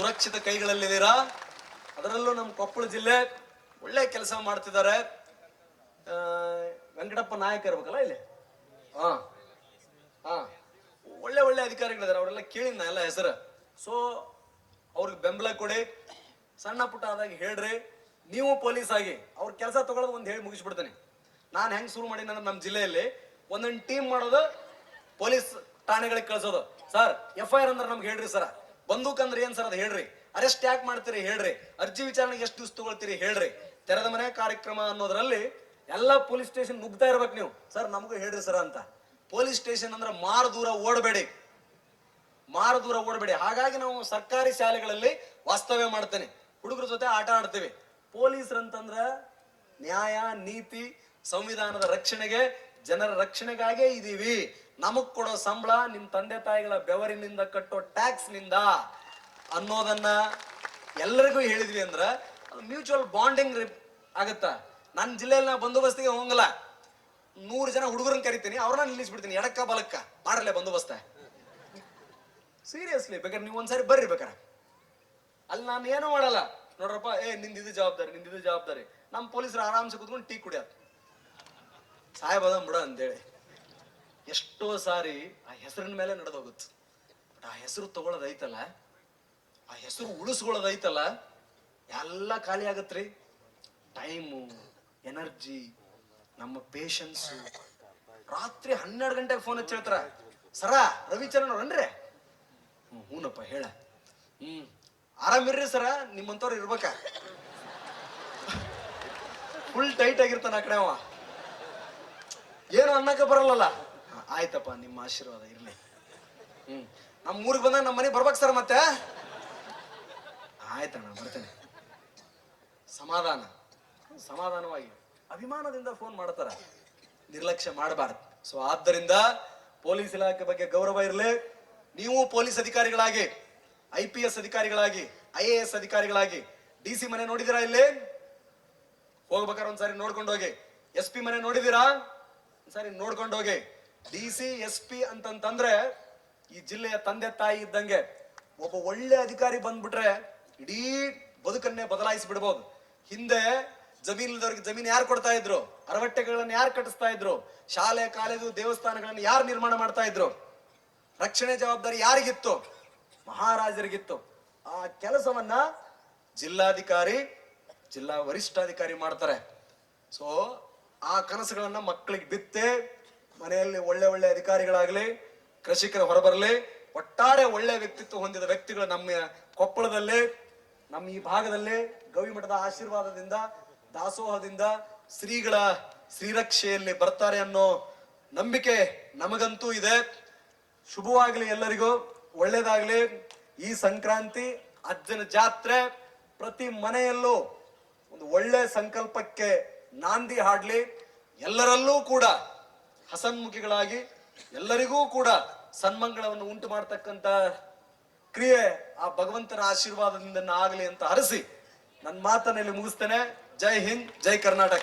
ಸುರಕ್ಷಿತ ಕೈಗಳಲ್ಲಿದ್ದೀರಾ? ಅದರಲ್ಲೂ ನಮ್ಮ ಕೊಪ್ಪಳ ಜಿಲ್ಲೆ ಒಳ್ಳೆ ಕೆಲಸ ಮಾಡ್ತಿದ್ದಾರೆ. ವೆಂಕಟಪ್ಪ ನಾಯಕ ಇರ್ಬೇಕಲ್ಲ ಇಲ್ಲಿ? ಹಾ. ಹಾ. ಒಳ್ಳೆ ಒಳ್ಳೆ ಅಧಿಕಾರಿಗಳಿದ್ದಾರೆ. ಅವರೆಲ್ಲ ಕೇಳಿನ ಎಲ್ಲ ಹೆಸರು. ಸೊ ಅವ್ರಿಗೆ ಬೆಂಬಲ ಕೊಡಿ. ಸಣ್ಣ ಪುಟ್ಟ ಆದಾಗ ಹೇಳ್ರಿ. ನೀವು ಪೊಲೀಸ್ ಆಗಿ. ಅವ್ರ ಕೆಲಸ ತಗೊಳ್ಳೋದು ಒಂದು ಹೇಳಿ ಮುಗಿಸ್ಬಿಡ್ತೇನೆ. ನಾನು ಹೆಂಗ್ ಶುರು ಮಾಡಿ ನಮ್ಮ ಜಿಲ್ಲೆಯಲ್ಲಿ ಒಂದೊಂದು ಟೀಮ್ ಮಾಡೋದು ಪೊಲೀಸ್ ಠಾಣೆಗಳಿಗೆ ಕಳಿಸೋದು. ಸರ್ ಎಫ್ ಐ ಆರ್ ಅಂದ್ರೆ ನಮ್ಗೆ ಹೇಳ್ರಿ ಸರ್. ಬಂದೂಕ್ ಅಂದ್ರೆ ಏನ್ ಸರ್ ಅದು ಹೇಳ್ರಿ? ಅರೆಸ್ಟ್ ಯಾಕೆ ಮಾಡ್ತೀರಿ ಹೇಳ್ರಿ? ಅರ್ಜಿ ವಿಚಾರಣೆಗೆ ಎಷ್ಟು ದಿವಸ ತಗೊಳ್ತೀರಿ ಹೇಳ್ರಿ? ತೆರೆದ ಮನೆ ಕಾರ್ಯಕ್ರಮ ಅನ್ನೋದ್ರಲ್ಲಿ ಎಲ್ಲ ಪೊಲೀಸ್ ಸ್ಟೇಷನ್ ನುಗ್ತಾ ಇರ್ಬೇಕು ನೀವು. ಸರ್, ನಮಗೂ ಹೇಳ್ರಿ ಸರ್ ಅಂತ. ಪೊಲೀಸ್ ಸ್ಟೇಷನ್ ಅಂದ್ರೆ ಮಾರು ದೂರ ಓಡಬೇಡಿ. ಮಾರು ದೂರ ಓಡಬೇಡಿ. ಹಾಗಾಗಿ ನಾವು ಸರ್ಕಾರಿ ಶಾಲೆಗಳಲ್ಲಿ ವಾಸ್ತವ್ಯ ಮಾಡ್ತೇನೆ. ಹುಡುಗರ ಜೊತೆ ಆಟ ಆಡ್ತೇವೆ. ಪೊಲೀಸರಂತಂದ್ರ ನ್ಯಾಯ, ನೀತಿ, ಸಂವಿಧಾನದ ರಕ್ಷಣೆಗೆ ಜನರ ರಕ್ಷಣೆಗಾಗೇ ಇದೀವಿ. ನಮಗ್ ಕೊಡೋ ಸಂಬಳ ನಿಮ್ ತಂದೆ ತಾಯಿಗಳ ಬೆವರಿನಿಂದ ಕಟ್ಟೋ ಟ್ಯಾಕ್ಸ್ನಿಂದ ಅನ್ನೋದನ್ನ ಎಲ್ಲರಿಗೂ ಹೇಳಿದ್ವಿ ಅಂದ್ರ ಮ್ಯೂಚುವಲ್ ಬಾಂಡಿಂಗ್ ಆಗತ್ತ. ನನ್ನ ಜಿಲ್ಲೆಯಲ್ಲಿ ನಾ ಬಂದೋಬಸ್ತಿಗೆ ಹೋಗಲ್ಲ ನೂರು ಜನ ಹುಡುಗರನ್ನ ಕರಿತೀನಿ, ಅವ್ರನ್ನ ನಿಲ್ಲಿಸ್ಬಿಡ್ತೀನಿ, ಎಡಕ್ಕ ಬಲಕ್ಕ. ಮಾಡಲ್ಲ ಬಂದೋಬಸ್ತ. ಸೀರಿಯಸ್ಲಿ ಬೇಕಾದ್ರೆ ನೀವು ಒಂದ್ಸಾರಿ ಬರ್ರಿ ಬೇಕಾರೆ. ಅಲ್ಲಿ ನಾನು ಏನು ಮಾಡಲ್ಲ. ನೋಡ್ರಪ್ಪ, ಏ ನಿಂದಿದು ಜವಾಬ್ದಾರಿ ನಿಂದಿದು ಜವಾಬ್ದಾರಿ. ನಮ್ಮ ಪೊಲೀಸರು ಆರಾಮ್ಸೆ ಕೂತ್ಕೊಂಡು ಟೀ ಕುಡಿಯೋದು ಸಾಹೇಬದ ಬಿಡ ಅಂತೇಳಿ. ಎಷ್ಟೋ ಸಾರಿ ಆ ಹೆಸರಿನ ಮೇಲೆ ನಡೆದೋಗುತ್ತೆ. ಬಟ್ ಆ ಹೆಸರು ತಗೊಳ್ಳೋದೈತಲ್ಲ? ಆ ಹೆಸರು ಉಳಿಸ್ಕೊಳ್ಳೋದೈತಲ್ಲ? ಎಲ್ಲ ಖಾಲಿ ಆಗತ್ರಿ. ಟೈಮು ಎನರ್ಜಿ ನಮ್ಮ ಪೇಷನ್ಸು ರಾತ್ರಿ ಹನ್ನೆರಡು ಗಂಟೆಗೆ ಫೋನ್ ಹಚ್ಚಿ ಹೇಳ್ತಾರ, ಸರ, ರವಿಚರಣ್ ಅವ್ರನ್ರಿ ಹ್ಞೂ ಹೂನಪ್ಪ, ಹೇಳ. ಹ್ಮ್ ಆರಾಮಿರ್ರಿ ಸರ, ನಿಮ್ಮಂಥವ್ರು ಇರ್ಬೇಕ. ಫುಲ್ ಟೈಟ್ ಆಗಿರ್ತಾನ ಆ ಕಡೆ ಅವ. ಏನು ಅನ್ನಕ್ಕೆ ಬರಲ್ಲಲ್ಲ. ಆಯ್ತಪ್ಪ, ನಿಮ್ಮ ಆಶೀರ್ವಾದ ಇರಲಿ. ಹ್ಮ್. ನಮ್ಮ ಊರಿಗೆ ಬಂದಾಗ ನಮ್ಮ ಮನೆಗೆ ಬರ್ಬೇಕು ಸರ್ ಮತ್ತೆ? ಆಯ್ತಣ್ಣ, ಬರ್ತೇನೆ. ಸಮಾಧಾನ. ಸಮಾಧಾನವಾಗಿ. ಅಭಿಮಾನದಿಂದ ಫೋನ್ ಮಾಡ್ತಾರ. ನಿರ್ಲಕ್ಷ್ಯ ಮಾಡಬಾರ್ದು. ಸೊ ಆದ್ದರಿಂದ ಪೊಲೀಸ್ ಇಲಾಖೆ ಬಗ್ಗೆ ಗೌರವ ಇರಲಿ. ನೀವು ಪೊಲೀಸ್ ಅಧಿಕಾರಿಗಳಾಗಿ ಐ ಪಿ ಎಸ್ ಅಧಿಕಾರಿಗಳಾಗಿ ಐ ಎ ಎಸ್ ಅಧಿಕಾರಿಗಳಾಗಿ ಡಿ ಸಿ ಮನೆ ನೋಡಿದಿರಾ ಇಲ್ಲಿ? ಹೋಗ್ಬೇಕಾದ್ರೆ ಒಂದ್ಸಾರಿ ನೋಡ್ಕೊಂಡು ಹೋಗಿ. ಎಸ್ ಪಿ ಮನೆ ನೋಡಿದೀರಾ? ಒಂದ್ಸಾರಿ ನೋಡ್ಕೊಂಡು ಹೋಗಿ. ಡಿ ಸಿ, ಎಸ್ ಪಿ ಅಂತಂತಂದ್ರೆ ಈ ಜಿಲ್ಲೆಯ ತಂದೆ ತಾಯಿ ಇದ್ದಂಗೆ ಒಬ್ಬ ಒಳ್ಳೆ ಅಧಿಕಾರಿ ಬಂದ್ಬಿಟ್ರೆ ಇಡೀ ಬದುಕನ್ನೇ ಬದಲಾಯಿಸಿ ಬಿಡಬಹುದು ಹಿಂದೆ ಜಮೀನ್ ಇಲ್ದವ್ರಿಗೆ ಜಮೀನ್ ಯಾರು ಕೊಡ್ತಾ ಇದ್ರು? ಅರವಟ್ಟೆಗಳನ್ನ ಯಾರು ಕಟ್ಟಿಸ್ತಾ ಇದ್ರು? ಶಾಲೆ, ಕಾಲೇಜು, ದೇವಸ್ಥಾನಗಳನ್ನ ಯಾರು ನಿರ್ಮಾಣ ಮಾಡ್ತಾ ಇದ್ರು? ರಕ್ಷಣೆ ಜವಾಬ್ದಾರಿ ಯಾರಿಗಿತ್ತು? ಮಹಾರಾಜರಿಗಿತ್ತು. ಆ ಕೆಲಸವನ್ನ ಜಿಲ್ಲಾಧಿಕಾರಿ, ಜಿಲ್ಲಾ ವರಿಷ್ಠಾಧಿಕಾರಿ ಮಾಡ್ತಾರೆ. ಸೊ ಆ ಕನಸುಗಳನ್ನ ಮಕ್ಕಳಿಗೆ ಬಿತ್ತೆ ಮನೆಯಲ್ಲಿ ಒಳ್ಳೆ ಒಳ್ಳೆ ಅಧಿಕಾರಿಗಳಾಗಲಿ, ಕೃಷಿಕರು ಹೊರಬರಲಿ, ಒಟ್ಟಾರೆ ಒಳ್ಳೆ ವ್ಯಕ್ತಿತ್ವ ಹೊಂದಿದ ವ್ಯಕ್ತಿಗಳು ನಮ್ಮ ಕೊಪ್ಪಳದಲ್ಲಿ, ನಮ್ಮ ಈ ಭಾಗದಲ್ಲಿ ಗವಿಮಠದ ಆಶೀರ್ವಾದದಿಂದ, ದಾಸೋಹದಿಂದ ಶ್ರೀಗಳ ಶ್ರೀರಕ್ಷೆಯಲ್ಲಿ ಬರ್ತಾರೆ ಅನ್ನೋ ನಂಬಿಕೆ ನಮಗಂತೂ ಇದೆ. ಶುಭವಾಗಲಿ ಎಲ್ಲರಿಗೂ, ಒಳ್ಳೇದಾಗ್ಲಿ. ಈ ಸಂಕ್ರಾಂತಿ, ಅಜ್ಜನ ಜಾತ್ರೆ, ಪ್ರತಿ ಮನೆಯಲ್ಲೂ ಒಂದು ಒಳ್ಳೆ ಸಂಕಲ್ಪಕ್ಕೆ ನಾಂದಿ ಹಾಡ್ಲಿ. ಎಲ್ಲರಲ್ಲೂ ಕೂಡ ಹಸನ್ಮುಖಿಗಳಾಗಿ ಎಲ್ಲರಿಗೂ ಕೂಡ ಸನ್ಮಂಗಳವನ್ನು ಉಂಟು ಮಾಡತಕ್ಕಂತ ಕ್ರಿಯೆ ಆ ಭಗವಂತನ ಆಶೀರ್ವಾದದಿಂದ ಆಗಲಿ ಅಂತ ಹರಸಿ ನನ್ನ ಮಾತನಲ್ಲಿ ಮುಗಿಸ್ತೇನೆ. ಜೈ ಹಿಂದ್, ಜೈ ಕರ್ನಾಟಕ.